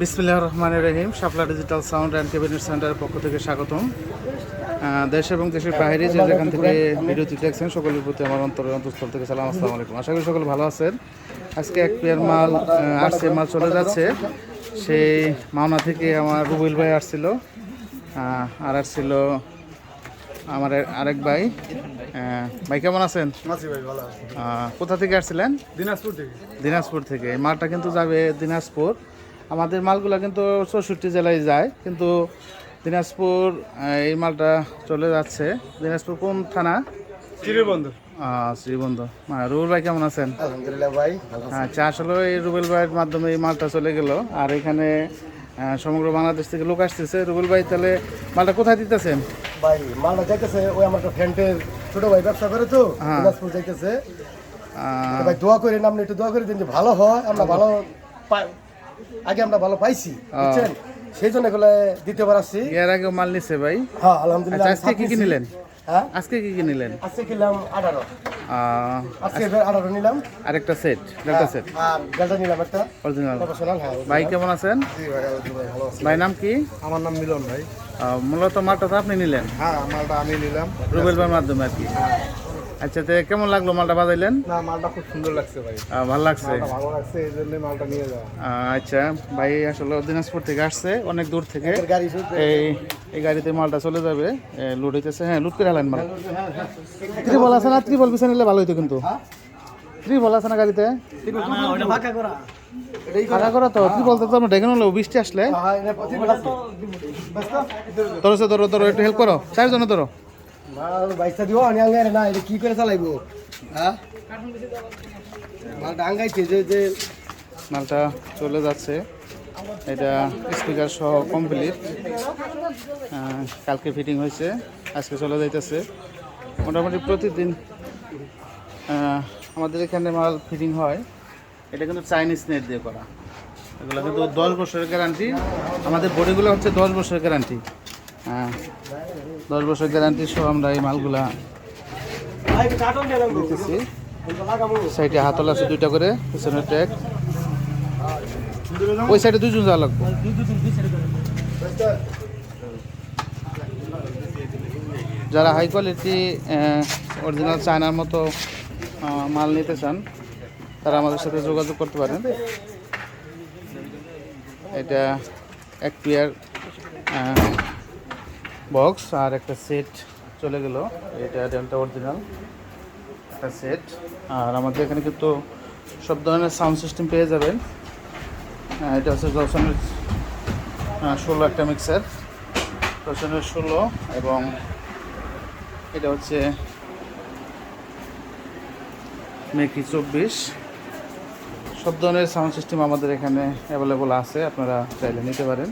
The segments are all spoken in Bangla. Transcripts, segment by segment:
বিসমিল্লাহ রহমান রহিম, Shapla digital sound and cabinet সেন্টারের পক্ষ থেকে স্বাগতম। দেশ এবং দেশের বাইরে যে যেখান থেকে ভিডিওটি দেখছেন, সকলের প্রতি আমার অন্তরের অন্তঃস্থল থেকে সালাম, আসসালামু আলাইকুম। আশা করি সকলে ভালো আছেন। আজকে এক পেয়ার মাল আসছে মাল চলে যাচ্ছে। সেই মাওনা থেকে আমার রুবেল ভাই আসছিল। আর আসছিল আমার আরেক ভাই। ভাই কেমন আছেন? কোথা থেকে আসছিলেন? দিনাজপুর থেকে। দিনাজপুর থেকে। এই মালটা কিন্তু যাবে দিনাজপুর। আমাদের মালগুলো কিন্তু চৌষট্টি জেলায় যায় কিন্তু দিনাজপুর এই মালটা চলে যাচ্ছে। দিনাজপুর কোন থানা? চিরের বন্ধু শ্রীবন্ধু হ্যাঁ, রুবেল ভাই কেমন আছেন? আলহামদুলিল্লাহ ভাই আচ্ছা আসলে এই রুবেল ভাইয়ের মাধ্যমে এই মালটা চলে গেল। আর এখানে সমগ্র বাংলাদেশ থেকে লোক আসতেছে। রুবেল ভাই তাহলে মালটা কোথায় দিতেছেন? ভাই মালটা যাইতেছে ওই আমার একটা ফ্রেন্ডের ছোট ভাই ব্যবসা করে তো হ্যাঁ। দিনাজপুর যাইতেছে। ভাই দোয়া করে আপনি একটু দোয়া করে দিন যে ভালো হয় আমরা ভালো পাই- আগে আমরা ভালো পাইছি বুঝছেন? সেই জন্য এগুলো দিতে পারছি এর আগে মাল নিছে ভাই। হ্যাঁ আলহামদুলিল্লাহ আচ্ছা আজকে কি কি নিলেন হ্যাঁ? আজকে কি কি নিলেন আজকে কিনলাম আঠারো। আহ, আজকে আঠারো নিলাম। আরেকটা সেট ডেল্টা সেট আর গালটা নিলাম একটা। অরিজিনাল হ্যাঁ ভাই কেমন আছেন? জি ভাই ভালো আছি। ভাই নাম কি? আমার নাম মিলন ভাই। মূলত মালটা তো আপনি নিলেন? হ্যাঁ মালটা আমি নিলাম। রুবেল ভাইয়ের মাধ্যমে আর কি। আচ্ছা তো কেমন লাগল মালটা বাজাইলেন? না মালটা খুব সুন্দর লাগছে ভাই। ভালো লাগছে? ভালো লাগছে এই জন্য মালটা নিয়ে যাওয়া। আচ্ছা ভাই আসলে দিনাজপুর থেকে আসছে অনেক দূর থেকে। গাড়ি এই এই গাড়িতে মালটা চলে যাবে। লুট হইতেছে হ্যাঁ লুট করে হেলেন মাল। ত্রিবল আছে না? ত্রিবল পিছনে নিলে ভালো হইতো কিন্তু। ত্রিবল আছে না গাড়িতে? করা। তো ত্রিবল তো আমরা ডেকে নিলো বৃষ্টি আসলে। হ্যাঁ প্রতি ব্যস্ত? ধরো সে ধরো ধরো একটু হেল্প করো। চারজনে ধরো। মাল না এটা কি করে চালাইবো? হ্যাঁ? মালটা আঙ্গাইছে যে যে মালটা চলে যাচ্ছে। এটা স্পিকার সহ কমপ্লিট কালকে ফিটিং হয়েছে আজকে চলে যাইতেছে। মোটামুটি প্রতিদিন আমাদের এখানে মাল ফিটিং হয়। এটা কিন্তু চাইনিজ নেট দিয়ে করা। এগুলো কিন্তু দশ বছরের গ্যারান্টি আমাদের বডিগুলো হচ্ছে দশ বছরের গ্যারান্টি হ্যাঁ। দশ বছর গ্যারান্টি সহ আমরা এই মালগুলা সাইডে হাতল আছে দুইটা করে, পিছনের ট্যাগ ওই সাইডে দুজন যাওয়া লাগবে। যারা হাই কোয়ালিটি অরিজিনাল চায়নার মতো মাল নিতে চান তারা আমাদের সাথে যোগাযোগ করতে পারেন। এটা এক পেয়ার বক্স আর একটা সেট চলে গেল। এটা ডেলটা অরিজিনাল, একটা সেট। আর আমাদের এখানে কিন্তু সব ধরনের সাউন্ড সিস্টেম পেয়ে যাবেন। এটা হচ্ছে দর্শনের ষোলো একটা মিক্সার। দর্শনের ষোলো এবং এটা হচ্ছে মেকি চব্বিশ। সব ধরনের সাউন্ড সিস্টেম আমাদের এখানে অ্যাভেলেবল আছে, আপনারা চাইলে নিতে পারেন।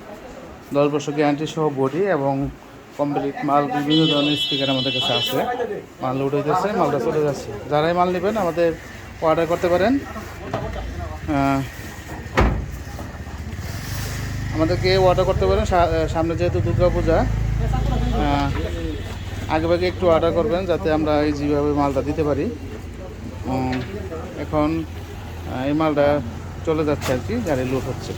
দশ বছর গ্যারান্টি সহ বডি এবং কমপ্লিট মাল, বিভিন্ন ধরনের স্পিকার আমাদের কাছে আছে। মাল লোড হইতেছে, মালটা চলে যাচ্ছে। যারাই মাল নেবেন, আমাদের অর্ডার করতে পারেন। আমাদেরকে অর্ডার করতে পারেন। সামনে যেহেতু দুর্গা পূজা আগে ভাগে একটু অর্ডার করবেন, যাতে আমরা এই যেভাবে মালটা দিতে পারি। এখন এই মালটা চলে যাচ্ছে আর কি, গাড়ি লুট হচ্ছে।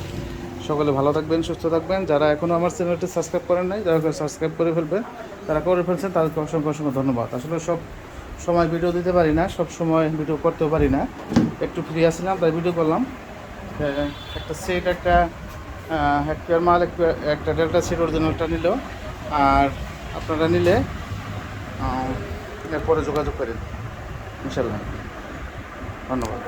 সকলে ভালো থাকবেন, সুস্থ থাকবেন। যারা এখনও আমার চ্যানেলটি সাবস্ক্রাইব করেন নাই যারা সাবস্ক্রাইব করে ফেলবেন। যারা করে ফেলছেন, তাদেরকে অসংখ্য অসংখ্য ধন্যবাদ। আসলে সব সময় ভিডিও দিতে পারি না, সব সময় ভিডিও করতেও পারি না। একটু ফ্রি আসছিলাম তাই ভিডিও করলাম। একটা সেট একটা হেক্টর মাল, একটা ডেল্টা সেট অরিজিনালটা নিল। আর আপনারা নিলে এরপরে যোগাযোগ করেন। ইনশাল্লাহ ধন্যবাদ।